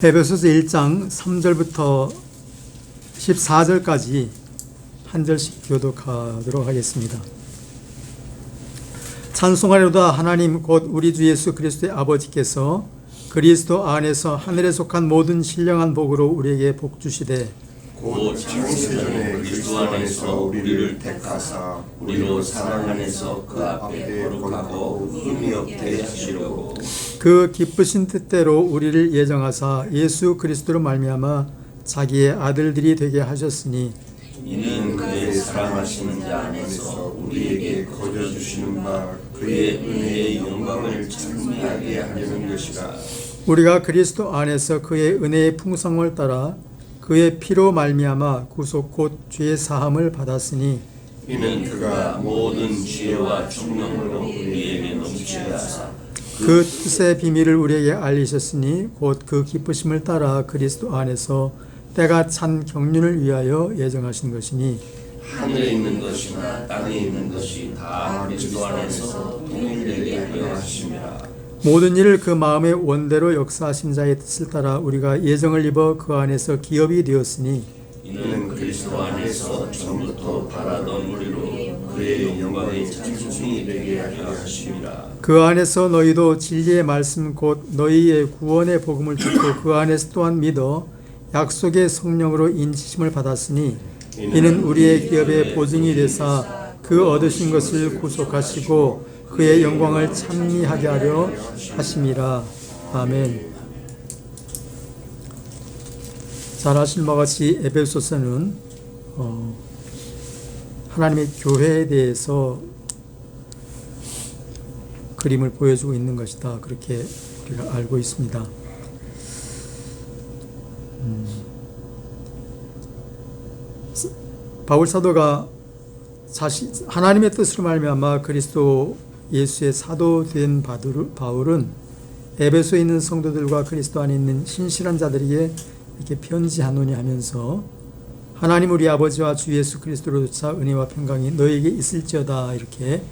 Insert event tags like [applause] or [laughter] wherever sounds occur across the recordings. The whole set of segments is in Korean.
에베소서 1장 3절부터 14절까지 한 절씩 교독하도록 하겠습니다. 찬송하려다 하나님 곧 우리 주 예수 그리스도의 아버지께서 그리스도 안에서 하늘에 속한 모든 신령한 복으로 우리에게 복 주시되 곧 창세전에 그리스도 안에서 우리를 택하사 우리로 사랑 안에서 그 앞에 거룩하고 흠이 없게 하시려고. 그 기쁘신 뜻대로 우리를 예정하사 예수 그리스도로 말미암아 자기의 아들들이 되게 하셨으니 이는 그의 사랑하시는 자 안에서 우리에게 거저 주시는 바 그의 은혜의 영광을 찬미하게 하려는 것이라. 우리가 그리스도 안에서 그의 은혜의 풍성을 따라 그의 피로 말미암아 구속 곧 죄 사함을 받았으니 이는 그가 모든 지혜와 총명으로 우리에게 넘치게 하사 그 뜻의 비밀을 우리에게 알리셨으니 곧 그 기쁘심을 따라 그리스도 안에서 때가 찬 경륜을 위하여 예정하신 것이니 하늘에 있는 것이나 땅에 있는 것이 다 그리스도 안에서 동일되게 하려 하심이라 모든 일을 그 마음의 원대로 역사하신 자의 뜻을 따라 우리가 예정을 입어 그 안에서 기업이 되었으니 이는 그리스도 안에서 처음부터 바라던 우리로 그의 영광의 찬송이 되게 하려 하심이라 그 안에서 너희도 진리의 말씀 곧 너희의 구원의 복음을 듣고 그 안에서 또한 믿어 약속의 성령으로 인치심을 받았으니 이는 우리의 기업의 보증이 되사 그 얻으신 것을 구속하시고 그의 영광을 찬미하게 하려 하심이라 아멘. 잘 아실 바 같이 에베소서는 어, 하나님의 교회에 대해서 그림을 보여주고 있는 것이다. 그렇게 우리가 알고 있습니다. 음, 스- 바울 사도가 자신 하나님의 뜻으로 말미암아 그리스도 예수의 사도된 바들- 바울은 에베소에 있는 성도들과 그리스도 안에 있는 신실한 자들에게 이렇게 편지하노니 하면서 하나님 우리 아버지와 주 예수 그리스도로조차 은혜와 평강이 너에게 있을지어다 이렇게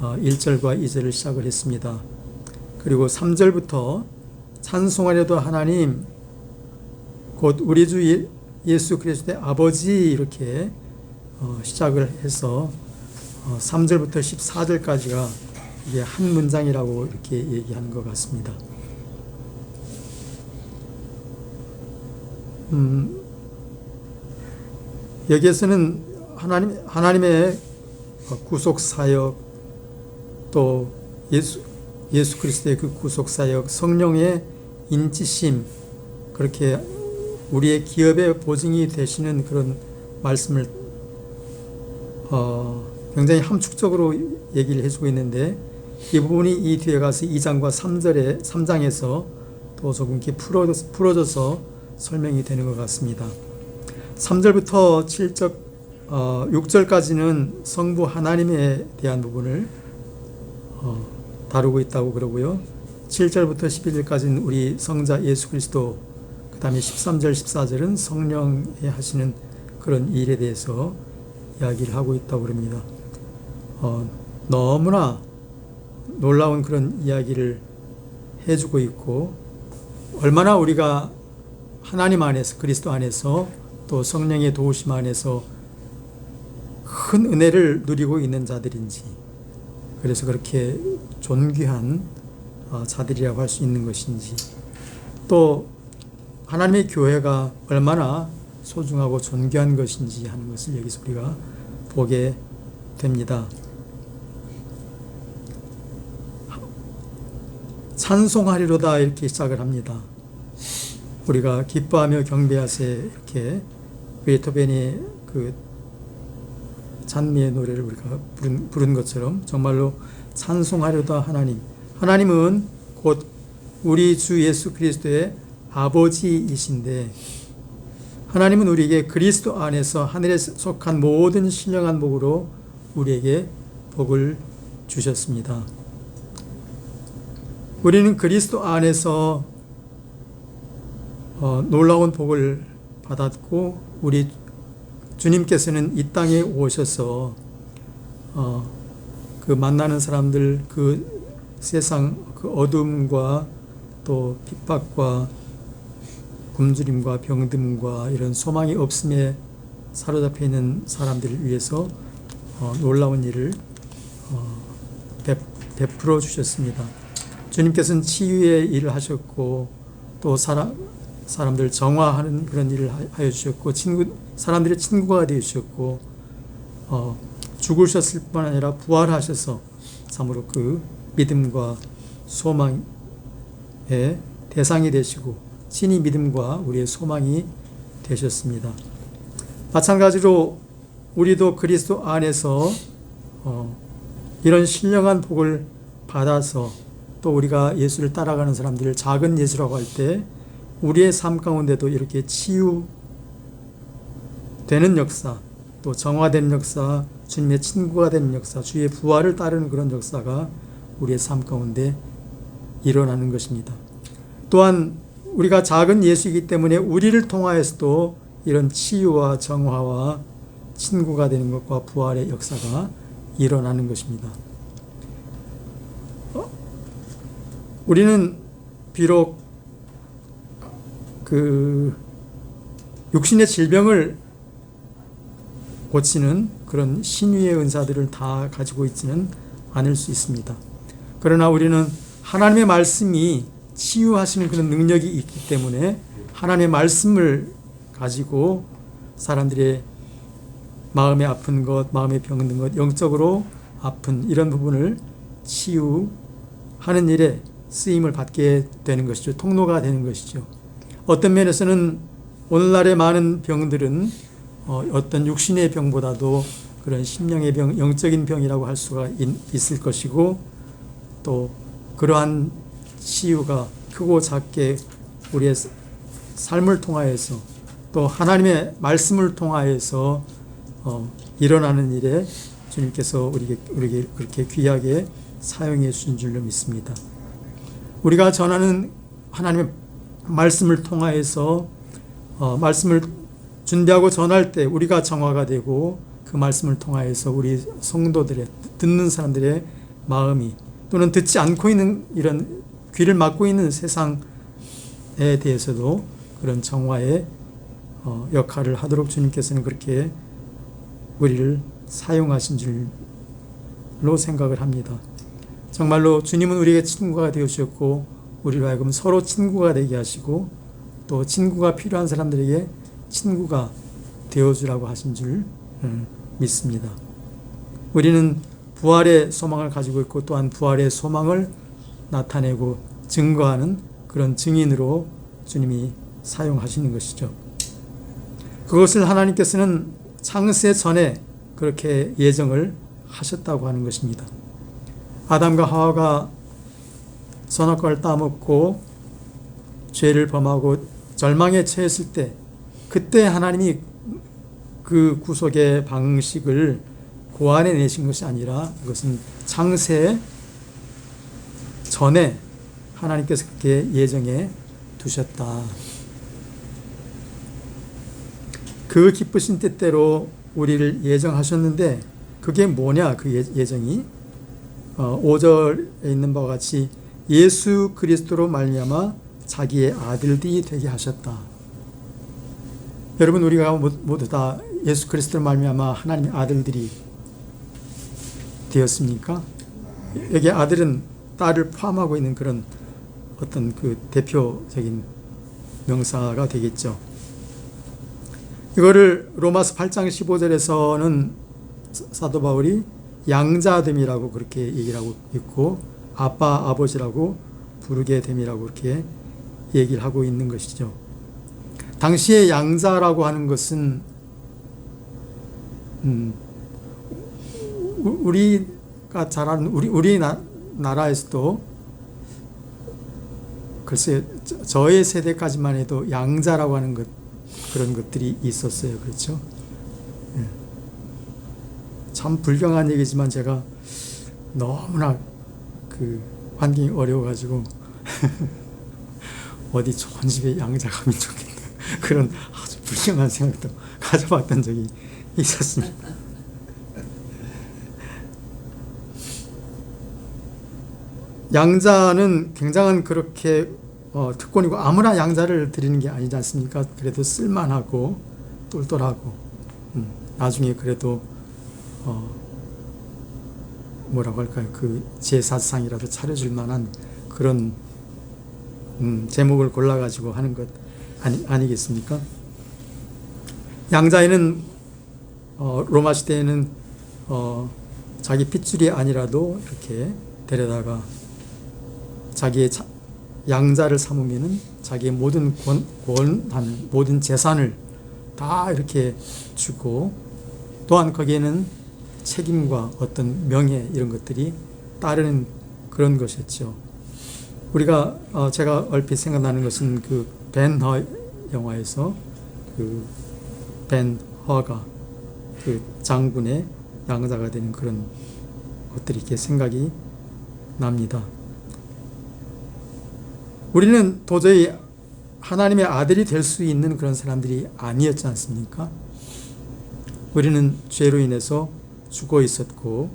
1절과 2절을 시작을 했습니다. 그리고 3절부터 찬송하려도 하나님 곧 우리 주 예- 예수 그리스도의 아버지 이렇게 어, 시작을 해서 3절부터 14절까지가 이게 한 문장이라고 이렇게 얘기하는 것 같습니다. 음, 여기에서는 하나님 하나님의 구속 사역 또 예수 예수 그리스도의 그 구속 사역 성령의 인치심 그렇게 우리의 기업의 보증이 되시는 그런 말씀을 어, 굉장히 함축적으로 얘기를 해주고 있는데 이 부분이 이 뒤에 가서 2장과 3절에 3장에서 또 조금 이렇게 풀어, 풀어져 서 설명이 되는 것 같습니다. 3절부터 7절, 어, 6절까지는 성부 하나님에 대한 부분을 어, 다루고 있다고 그러고요. 7절부터 11절까지는 우리 성자 예수 그리스도, 그 다음에 13절, 14절은 성령이 하시는 그런 일에 대해서 이야기를 하고 있다고 그럽니다. 어, 너무나 놀라운 그런 이야기를 해주고 있고, 얼마나 우리가 하나님 안에서, 그리스도 안에서 또 성령의 도우심 안에서 큰 은혜를 누리고 있는 자들인지, 그래서 그렇게 존귀한 어, 자들이라고 할 수 있는 것인지, 또 하나님의 교회가 얼마나 소중하고 존귀한 것인지 하는 것을 여기서 우리가 보게 됩니다. 찬송하리로다 이렇게 시작을 합니다. 우리가 기뻐하며 경배하세 이렇게 베토벤의 그 찬미의 노래를 우리가 부른, 부른 것처럼 정말로 찬송하려다 하나님. 하나님은 곧 우리 주 예수 그리스도의 아버지이신데 하나님은 우리에게 그리스도 안에서 하늘에 속한 모든 신령한 복으로 우리에게 복을 주셨습니다. 우리는 그리스도 안에서 어, 놀라운 복을 받았고 우리 주님께서는 이 땅에 오셔서 어, 그 만나는 사람들 그 세상 그 어둠과 또 핍박과 굶주림과 병듦과 이런 소망이 없음에 사로잡혀 있는 사람들을 위해서 어, 놀라운 일을 어, 베, 베풀어 주셨습니다. 주님께서는 치유의 일을 하셨고 또 사람 사람들 정화하는 그런 일을 하- 하여 주셨고 친구 사람들의 친구가 되어 주셨고 어, 죽으셨을 뿐 아니라 부활하셔서 참으로 그 믿음과 소망의 대상이 되시고 신이 믿음과 우리의 소망이 되셨습니다. 마찬가지로 우리도 그리스도 안에서 어, 이런 신령한 복을 받아서 또 우리가 예수를 따라가는 사람들을 작은 예수라고 할 때 우리의 삶 가운데도 이렇게 치유되는 역사, 또 정화되는 역사, 주님의 친구가 되는 역사, 주의 부활을 따르는 그런 역사가 우리의 삶 가운데 일어나는 것입니다. 또한 우리가 작은 예수이기 때문에 우리를 통하여서도 이런 치유와 정화와 친구가 되는 것과 부활의 역사가 일어나는 것입니다. 어? 우리는 비록 그 육신의 질병을 고치는 그런 신유의 은사들을 다 가지고 있지는 않을 수 있습니다. 그러나 우리는 하나님의 말씀이 치유하시는 그런 능력이 있기 때문에 하나님의 말씀을 가지고 사람들의 마음에 아픈 것, 마음에 병든 것, 영적으로 아픈 이런 부분을 치유하는 일에 쓰임을 받게 되는 것이죠. 통로가 되는 것이죠. 어떤 면에서는 오늘날의 많은 병들은 어, 어떤 육신의 병보다도 그런 심령의 병, 영적인 병이라고 할 수가 있, 을 것이고 또 그러한 치유가 크고 작게 우리의 삶을 통하여서 또 하나님의 말씀을 통하여서 어, 일어나는 일에 주님께서 우리에게 그렇게 귀하게 사용해 주신 줄로 믿습니다. 우리가 전하는 하나님의 말씀을 통하여서 어, 말씀을 준비하고 전할 때 우리가 정화가 되고 그 말씀을 통하여서 우리 성도들의 듣는 사람들의 마음이 또는 듣지 않고 있는 이런 귀를 막고 있는 세상에 대해서도 그런 정화의 어, 역할을 하도록 주님께서는 그렇게 우리를 사용하신 줄로 생각을 합니다. 정말로 주님은 우리에게 친구가 되어 주셨고 우리로 하여금 서로 친구가 되게 하시고 또 친구가 필요한 사람들에게 친구가 되어 주라고 하신 줄 음, 믿습니다. 우리는 부활의 소망을 가지고 있고 또한 부활의 소망을 나타내고 증거하는 그런 증인으로 주님이 사용하시는 것이죠. 그것을 하나님께서는 창세 전에 그렇게 예정을 하셨다고 하는 것입니다. 아담과 하와가 선악과를 따먹고 죄를 범하고 절망에 처했을 때 그때 하나님이 그 구속의 방식을 고안해 내신 것이 아니라 그것은 창세 전에 하나님께서 그렇게 예정해 두셨다. 그 기쁘신 뜻대로 우리를 예정하셨는데 그게 뭐냐 그 예- 예정이 어, 5절에 있는 바와 같이 예수 그리스도로 말미암아 자기의 아들들이 되게 하셨다. 여러분 우리가 모- 모두 다 예수 그리스도로 말미암아 하나님의 아들들이 되었습니까? 여기 아들은 딸을 포함하고 있는 그런 어떤 그 대표적인 명사가 되겠죠. 이거를 로마서 8장 15절에서는 사도 바울이 양자됨이라고 그렇게 얘기를 하고 있고 아빠 아버지라고 부르게 됨이라고 그렇게 얘기를 하고 있는 것이죠. 당시에 양자라고 하는 것은 음, 우- 우리가 잘 아는 우리 우리 나, 나라에서도 글쎄 저- 저의 세대까지만 해도 양자라고 하는 것 그런 것들이 있었어요. 그렇죠? 예. 참 불경한 얘기지만 제가 너무나 그 환경이 어려워가지고 [laughs] 어디 좋은 집에 양자 가면 좋겠다 [laughs] 그런 아주 불경한 생각도 가져봤던 적이 있었습니다. [laughs] 양자는 굉장한 그렇게 어, 특권이고 아무나 양자를 드리는 게 아니지 않습니까? 그래도 쓸만하고 똘똘하고 음, 나중에 그래도 어, 뭐라고 할까요? 그 제사상이라도 차려줄 만한 그런 음, 제목을 골라가지고 하는 것 아니, 아니겠습니까? 양자에는 어, 로마 시대에는 어, 자기 핏줄이 아니라도 이렇게 데려다가 자기의 자, 양자를 삼으면은 자기의 모든 권, 권한 모든 재산을 다 이렇게 주고 또한 거기에는 책임과 어떤 명예 이런 것들이 따르는 그런 것이었죠. 우리가 어, 제가 얼핏 생각나는 것은 그 벤허 영화에서 그 벤허가 그 장군의 양자가 되는 그런 것들이 이렇게 생각이 납니다. 우리는 도저히 하나님의 아들이 될 수 있는 그런 사람들이 아니었지 않습니까? 우리는 죄로 인해서 죽어 있었고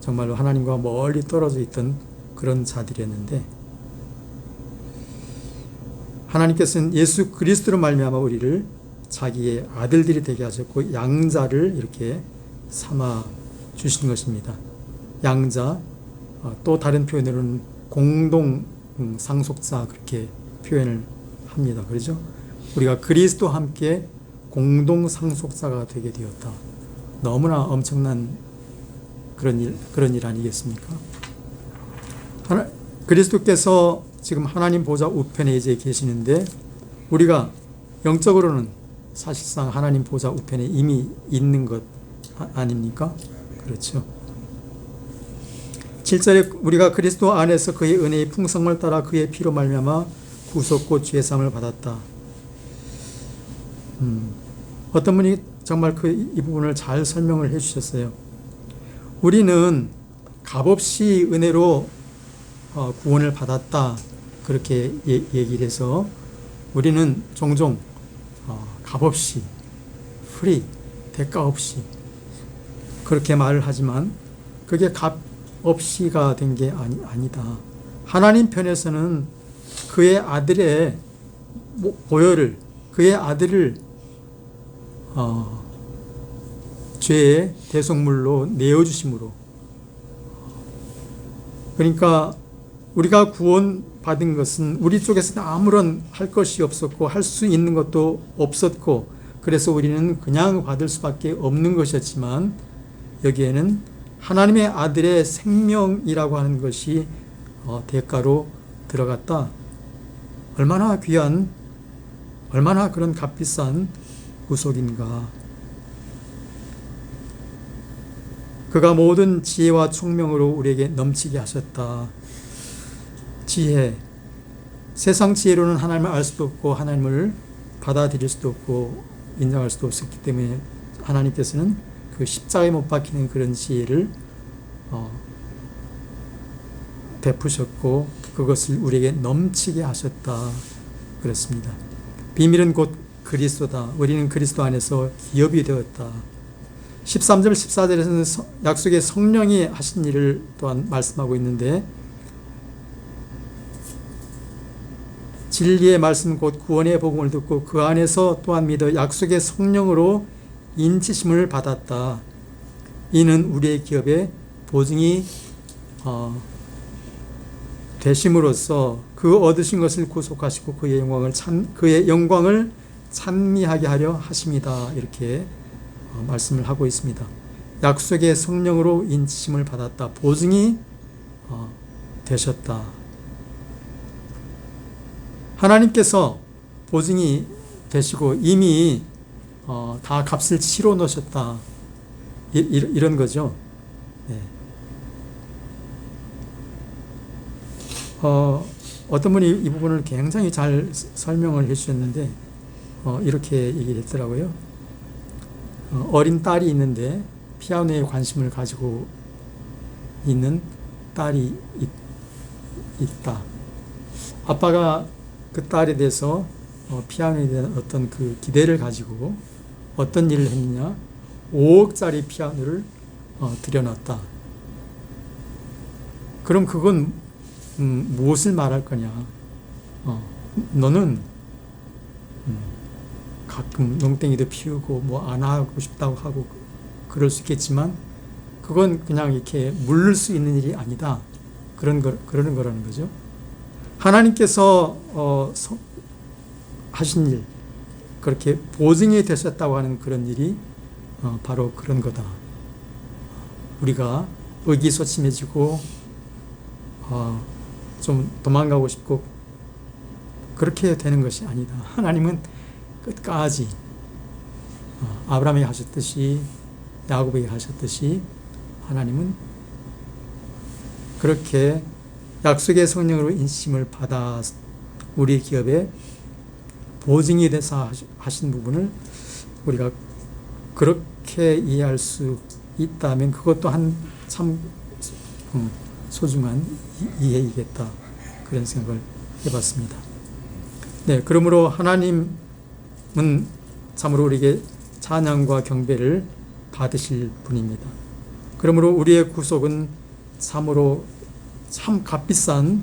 정말로 하나님과 멀리 떨어져 있던 그런 자들이었는데 하나님께서는 예수 그리스도로 말미암아 우리를 자기의 아들들이 되게 하셨고 양자를 이렇게 삼아 주신 것입니다. 양자 어, 또 다른 표현으로는 공동 음, 상속자 그렇게 표현을 합니다. 그렇죠? 우리가 그리스도와 함께 공동 상속자가 되게 되었다. 너무나 엄청난 그런 일 그런 일 아니겠습니까? 하나, 그리스도께서 지금 하나님 보좌 우편에 이제 계시는데 우리가 영적으로는 사실상 하나님 보좌 우편에 이미 있는 것 아- 아닙니까? 그렇죠. 7절에 우리가 그리스도 안에서 그의 은혜의 풍성을 따라 그의 피로 말미암아 구속고 죄 사함을 받았다. 음, 어떤 분이 정말 그 이 부분을 잘 설명을 해 주셨어요. 우리는 값없이 은혜로 어, 구원을 받았다. 그렇게 예, 얘기를 해서 우리는 종종 어, 값없이 프리 대가 없이 그렇게 말을 하지만 그게 값 없이가 된 게 아니, 아니다. 하나님 편에서는 그의 아들의 모- 보혈을 그의 아들을 어, 죄의 대속물로 내어 주심으로 그러니까 우리가 구원 받은 것은 우리 쪽에서는 아무런 할 것이 없었고 할 수 있는 것도 없었고 그래서 우리는 그냥 받을 수밖에 없는 것이었지만 여기에는 하나님의 아들의 생명이라고 하는 것이 어, 대가로 들어갔다. 얼마나 귀한, 얼마나 그런 값비싼 구속인가. 그가 모든 지혜와 총명으로 우리에게 넘치게 하셨다. 지혜. 세상 지혜로는 하나님을 알 수도 없고 하나님을 받아들일 수도 없고 인정할 수도 없었기 때문에 하나님께서는 그 십자가에 못 박히는 그런 지혜를 어, 베푸셨고 그것을 우리에게 넘치게 하셨다 그랬습니다. 비밀은 곧 그리스도다. 우리는 그리스도 안에서 기업이 되었다. 13절 14절에서는 약속의 성령이 하신 일을 또한 말씀하고 있는데 진리의 말씀 곧 구원의 복음을 듣고 그 안에서 또한 믿어 약속의 성령으로 인치심을 받았다. 이는 우리의 기업의 보증이 어, 되심으로써 그 얻으신 것을 구속하시고 그의 영광을 찬 그의 영광을 찬미하게 하려 하심이다. 이렇게 어, 말씀을 하고 있습니다. 약속의 성령으로 인치심을 받았다. 보증이 어, 되셨다. 하나님께서 보증이 되시고 이미 어, 다 값을 치러 놓으셨다. 이, 이, 이런 거죠. 네. 어, 어떤 분이 이 부분을 굉장히 잘 설명을 해주셨는데 어, 이렇게 얘기를 했더라고요. 어, 어린 딸이 있는데 피아노에 관심을 가지고 있는 딸이 있, 있다. 아빠가 그 딸에 대해서 어, 피아노에 대한 어떤 그 기대를 가지고 어떤 일을 했느냐? 5억짜리 피아노를 어, 들여놨다. 그럼 그건 음, 무엇을 말할 거냐? 어, 너는 음, 가끔 농땡이도 피우고 뭐 안 하고 싶다고 하고 그럴 수 있겠지만 그건 그냥 이렇게 물을 수 있는 일이 아니다. 그런 거 그러는 거라는 거죠. 하나님께서 어, 서- 하신 일 그렇게 보증이 되셨다고 하는 그런 일이 어, 바로 그런 거다. 우리가 의기소침해지고 어, 좀 도망가고 싶고 그렇게 되는 것이 아니다. 하나님은 끝까지 어, 아브라함에게 하셨듯이 야곱에게 하셨듯이 하나님은 그렇게 약속의 성령으로 인심을 받아 우리 기업에 보증이 하시- 하신 부분을 우리가 그렇게 이해할 수 있다면 그것도 한참 음, 소중한 이- 이해이겠다 그런 생각을 해봤습니다. 네, 그러므로 하나님 은 참으로 우리에게 찬양과 경배를 받으실 분입니다. 그러므로 우리의 구속은 참으로 참 값비싼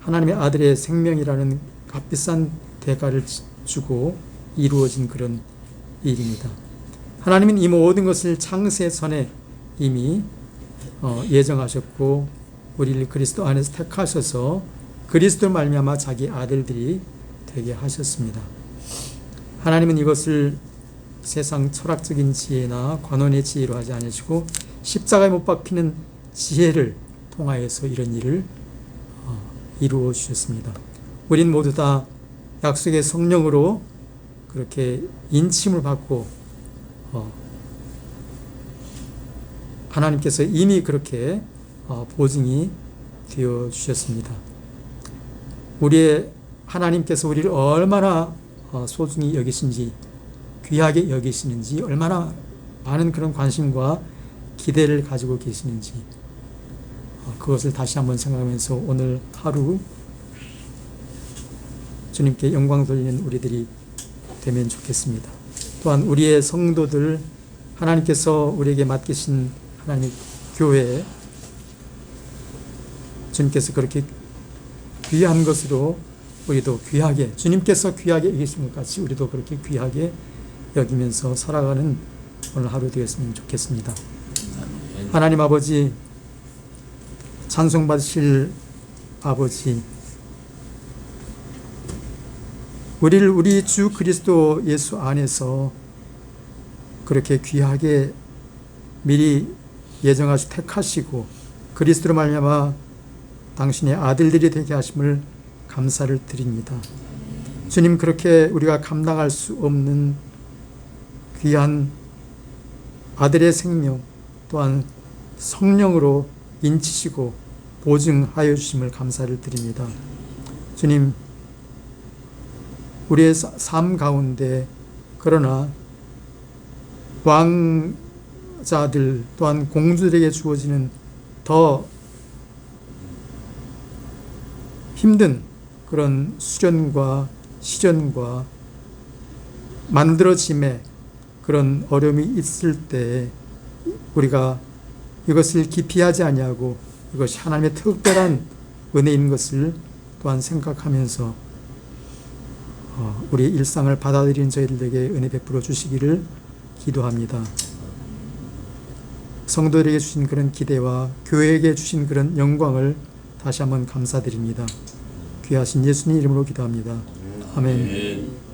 하나님의 아들의 생명이라는 값비싼 대가를 주고 이루어진 그런 일입니다. 하나님은 이 모든 것을 창세 전에 이미 어, 예정하셨고 우리를 그리스도 안에서 택하셔서 그리스도 말미암아 자기 아들들이 되게 하셨습니다. 하나님은 이것을 세상 철학적인 지혜나 관원의 지혜로 하지 않으시고 십자가에 못 박히는 지혜를 통하여서 이런 일을 어, 이루어 주셨습니다. 우린 모두 다 약속의 성령으로 그렇게 인침을 받고 어, 하나님께서 이미 그렇게 어, 보증이 되어 주셨습니다. 우리의 하나님께서 우리를 얼마나 어, 소중히 여기신지 귀하게 여기시는지 얼마나 많은 그런 관심과 기대를 가지고 계시는지 어, 그것을 다시 한번 생각하면서 오늘 하루 주님께 영광 돌리는 우리들이 되면 좋겠습니다. 또한 우리의 성도들 하나님께서 우리에게 맡기신 하나님의 교회 주님께서 그렇게 귀한 것으로 우리도 귀하게 주님께서 귀하게 여기신 것 같이 우리도 그렇게 귀하게 여기면서 살아가는 오늘 하루 되었으면 좋겠습니다. 하나님 아버지 찬송 받으실 아버지 우리를 우리 주 그리스도 예수 안에서 그렇게 귀하게 미리 예정하시 택하시고 그리스도로 말미암아 당신의 아들들이 되게 하심을 감사를 드립니다. 주님 그렇게 우리가 감당할 수 없는 귀한 아들의 생명 또한 성령으로 인치시고 보증하여 주심을 감사를 드립니다. 주님 우리의 사- 삶 가운데 그러나 왕자들 또한 공주들에게 주어지는 더 힘든 그런 수련과 시련과 만들어짐에 그런 어려움이 있을 때 우리가 이것을 기피하지 아니하고 이것이 하나님의 특별한 은혜인 것을 또한 생각하면서 어, 우리 일상을 받아들이는 저희들에게 은혜 베풀어 주시기를 기도합니다. 성도들에게 주신 그런 기대와 교회에게 주신 그런 영광을 다시 한번 감사드립니다. 귀하신 예수님 이름으로 기도합니다. 아멘. 아멘.